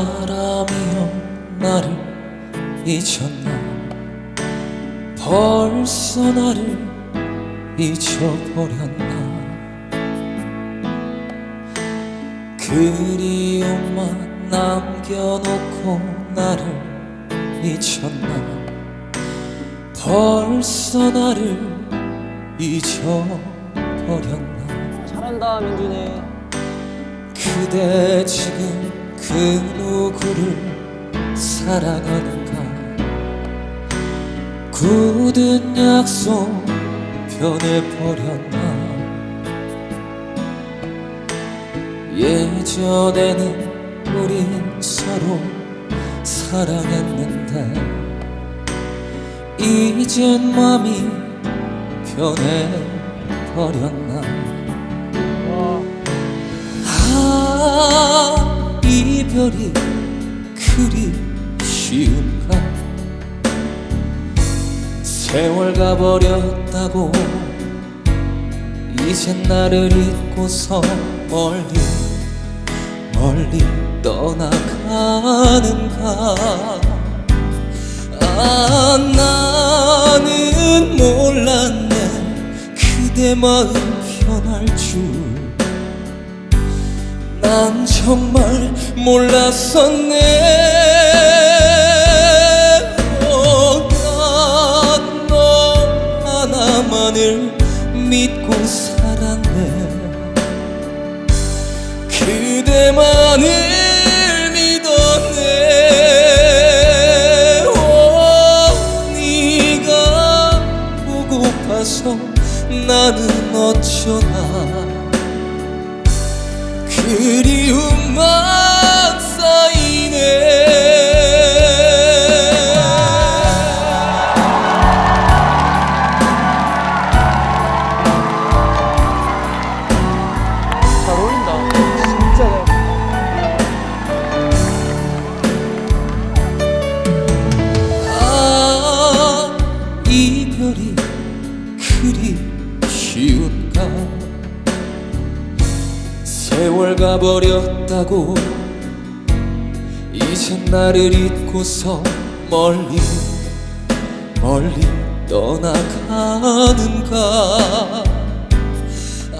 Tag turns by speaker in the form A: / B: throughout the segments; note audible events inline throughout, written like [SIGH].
A: 사람이여 나를 잊었나? 벌써 나를 잊어버렸나? 그리움만 남겨놓고 나를 잊었나? 벌써 나를 잊어버렸나?
B: 잘한다 민준이.
A: 그대 지금 그 누구를 사랑하는가? 굳은 약속 변해버렸나? 예전에는 우린 서로 사랑했는데 이젠 맘이 변해버렸나?
B: 와.
A: 아 이별이 그리 쉬운가? 세월 가버렸다고 이젠 나를 잊고서 멀리 멀리 떠나가는가? 아 나는 몰랐네. 그대 마음 변할 줄 난 정말 몰랐었네 세월 가버렸다고 이젠 나를 잊고서 멀리 멀리 떠나가는가?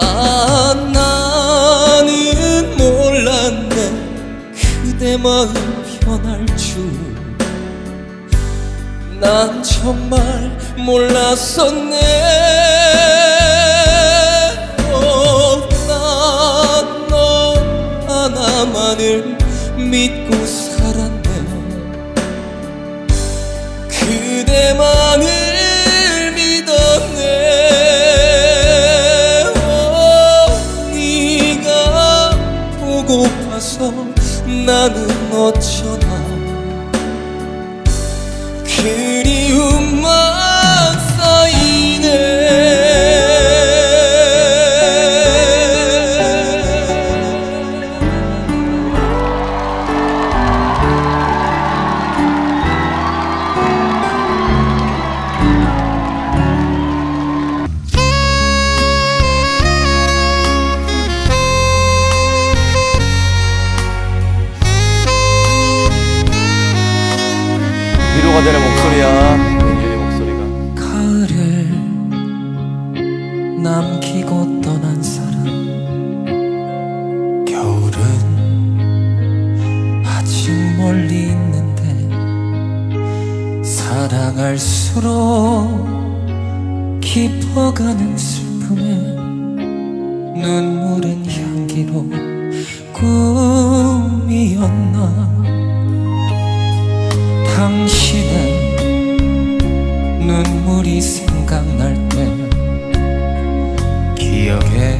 A: 아 나는 몰랐네. 그대 마음 변할 줄. 난 정말 몰랐었네 믿고 눈물은 향기로 꿈이었나? 당신의 눈물이 생각날 때 기억에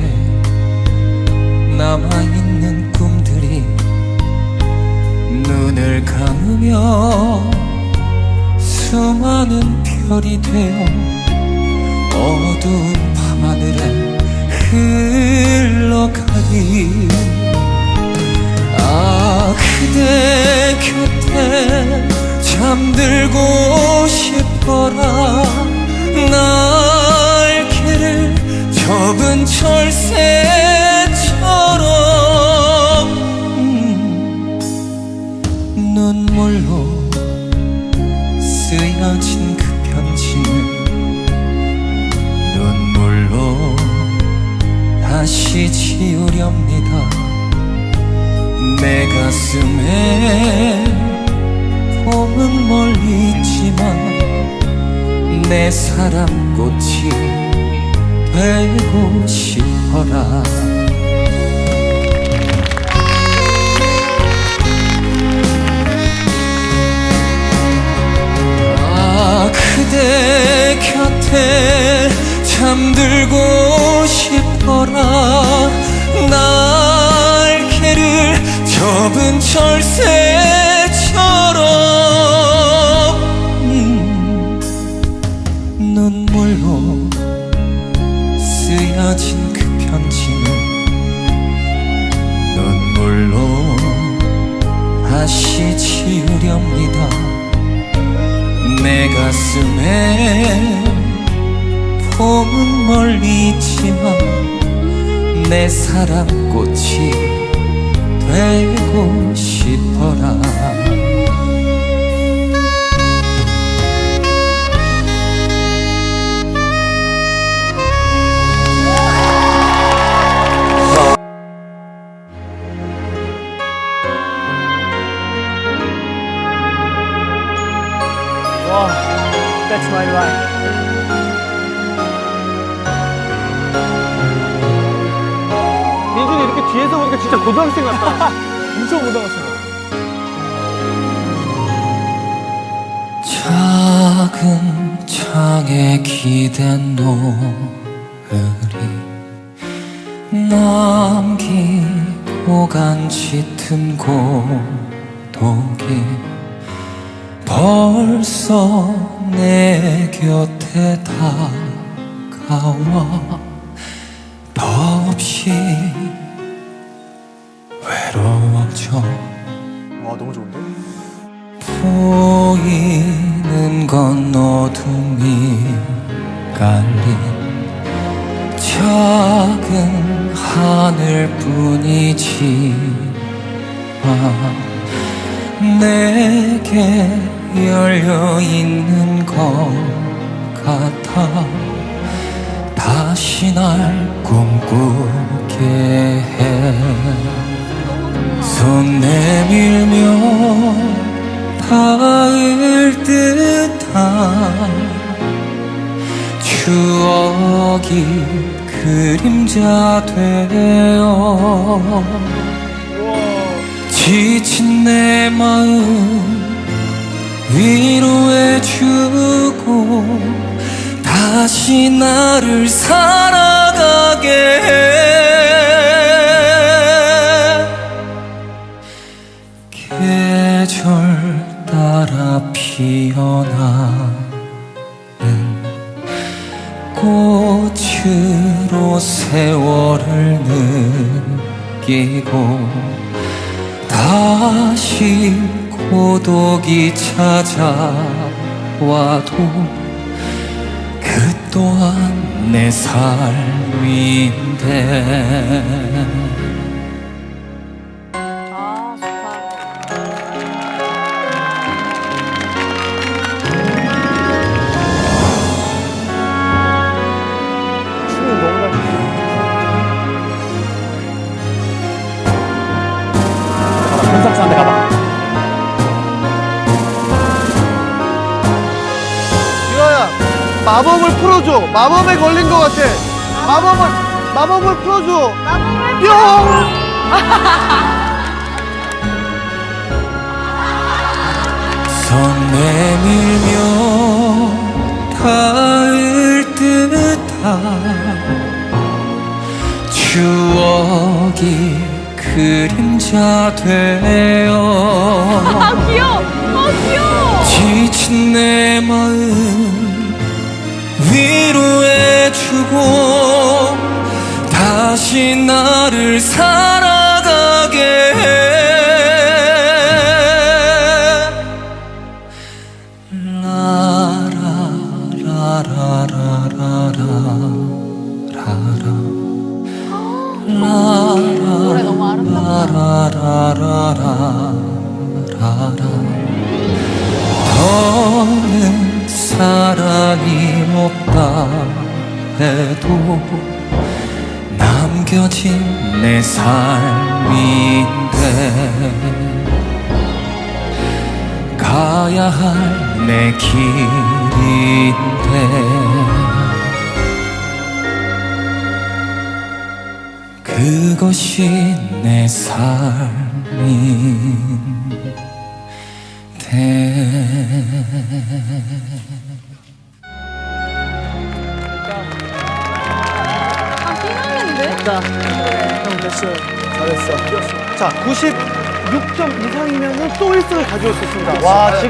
A: 남아있는 꿈들이 눈을 감으며 수많은 별이 되어 어두운 밤하늘에 흘러가리 아 그대 곁에 잠들고 싶어라. 날 가슴에 봄은 멀리 있지만 내 사랑 꽃이 되고 싶어라. 아 그대 곁에 잠들고 싶어라 접은 철새처럼. 음, 눈물로 쓰여진 그 편지는 눈물로 다시 지우렵니다. 내 가슴에 봄은 멀리 있지만 내 사랑 꽃이 되고 싶어라
B: 뒤에서 보니까 진짜 고등학생 같다. [LAUGHS] 엄청 고등학생 같아.
A: 작은 창에 기댄 노을이 남기고 간 짙은 고독이 벌써 내 곁에 다가와 더없이
B: 너무 좋은데?
A: 보이는 건 어둠이 깔린 작은 하늘뿐이지만 내게 열려 있는 것 같아 다시 날 꿈꾸게 해 손 내밀며 닿을 듯한 추억이 그림자 되어 지친 내 마음 위로해주고 다시 나를 살아가게 해 꽃으로 세월을 느끼고 다시 고독이 찾아와도 그 또한 내 삶인데
C: 마법을 풀어줘 마법에 걸린 것 같아 마법을 마법을 풀어줘
A: 뿅손 내밀며 닿을 듯한 추억이 그림자 되어
D: 아, 귀여워. 어, 귀여워.
A: 지친 내 마음 주고 다시 나를 살아가게 해 라라라라라 너는 사랑이 없다 해도 남겨진 내 삶인데 가야 할 내 길인데 그것이 내 삶인데
D: 피나는데?
C: 자, 형 됐어요. 잘했어. 자, 96점 이상이면 또 1승을 가져올 수 있습니다. 와, 지금.